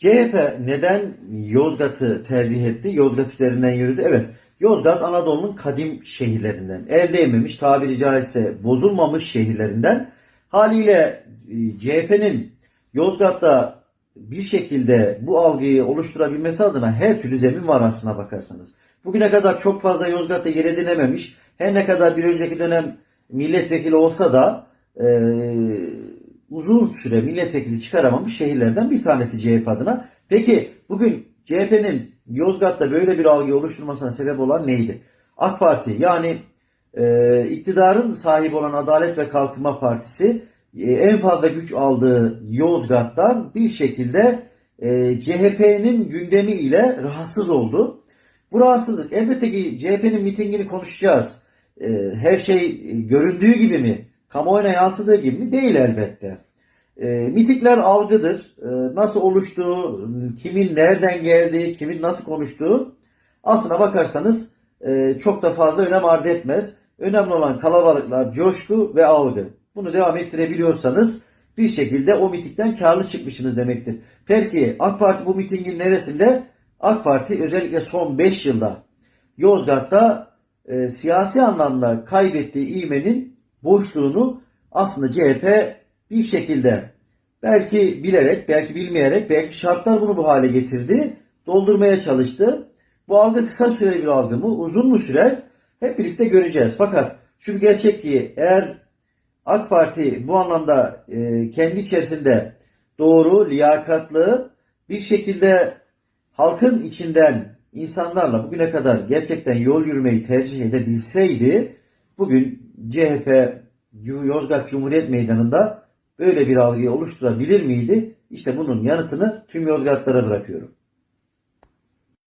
CHP neden Yozgat'ı tercih etti? Yozgat üzerinden yürüdü. Evet. Yozgat Anadolu'nun kadim şehirlerinden. El değmemiş, tabiri caizse bozulmamış şehirlerinden. Haliyle e, CHP'nin Yozgat'ta bir şekilde bu algıyı oluşturabilmesi adına her türlü zemin var aslına bakarsanız. Bugüne kadar çok fazla Yozgat'ta yer edinememiş. Her ne kadar bir önceki dönem milletvekili olsa da e, uzun süre milletvekili çıkaramamış şehirlerden bir tanesi CHP adına. Peki bugün CHP'nin Yozgat'ta böyle bir algı oluşturmasına sebep olan neydi? AK Parti yani e, iktidarın sahibi olan Adalet ve Kalkınma Partisi e, en fazla güç aldığı Yozgat'tan bir şekilde e, CHP'nin gündemi ile rahatsız oldu. Bu rahatsızlık elbette ki CHP'nin mitingini konuşacağız. E, her şey e, göründüğü gibi mi? Kamuoyuna yansıdığı gibi mi? Değil elbette. E, mitikler algıdır. E, nasıl oluştuğu, kimin nereden geldiği, kimin nasıl konuştuğu aslına bakarsanız e, çok da fazla önem arz etmez. Önemli olan kalabalıklar, coşku ve algı. Bunu devam ettirebiliyorsanız bir şekilde o mitikten karlı çıkmışsınız demektir. Peki AK Parti bu mitingin neresinde? AK Parti özellikle son 5 yılda Yozgat'ta e, siyasi anlamda kaybettiği ivmenin boşluğunu aslında CHP bir şekilde belki bilerek, belki bilmeyerek, belki şartlar bunu bu hale getirdi. Doldurmaya çalıştı. Bu algı kısa süreli bir algı mı, uzun mu sürer? Hep birlikte göreceğiz. Fakat şu bir gerçek ki eğer AK Parti bu anlamda e, kendi içerisinde doğru, liyakatlı bir şekilde halkın içinden insanlarla bugüne kadar gerçekten yol yürümeyi tercih edebilseydi bugün CHP Yozgat Cumhuriyet Meydanı'nda böyle bir algıyı oluşturabilir miydi? İşte bunun yanıtını tüm Yozgatlara bırakıyorum.